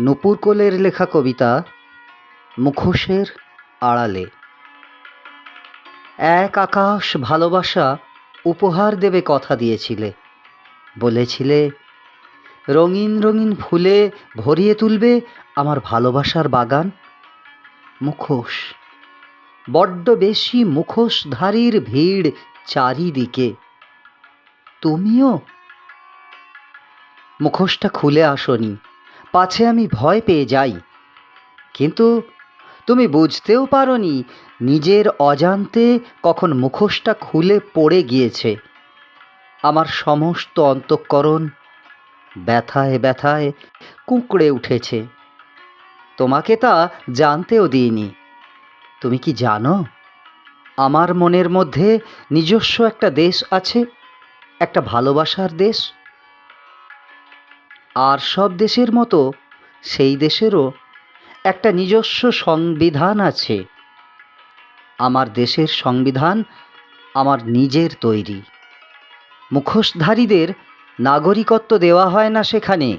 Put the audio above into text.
নূপুর কোলের লেখা কবিতা মুখোশের আড়ালে। এক আকাশ ভালোবাসা উপহার দেবে কথা দিয়েছিলে। বলেছিলে, রঙিন রঙিন ফুলে ভরিয়ে তুলবে আমার ভালোবাসার বাগান। মুখোশ, বড্ড বেশি মুখোশধারীর ভিড় চারিদিকে। তুমিও? মুখোশটা খুলে আসনি। পাছে আমি ভয় পেয়ে যাই। কিন্তু তুমি বুঝতেও পারোনি, নিজের অজান্তে কখন মুখোশটা খুলে পড়ে গিয়েছে। আমার সমস্ত অন্তঃকরণ ব্যথায় ব্যথায় কুঁকড়ে উঠেছে। তোমাকে তা জানতেও দিইনি। তুমি কি জানো? আমার মনের মধ্যে নিজস্ব একটা দেশ আছে, একটা ভালোবাসার দেশ। আর সব দেশের মতো সেই দেশেরও একটা নিজস্ব সংবিধান আছে। আমার দেশের সংবিধান আমার নিজের তৈরি। মুখোশধারীদের নাগরিকত্ব দেওয়া হয় না সেখানে।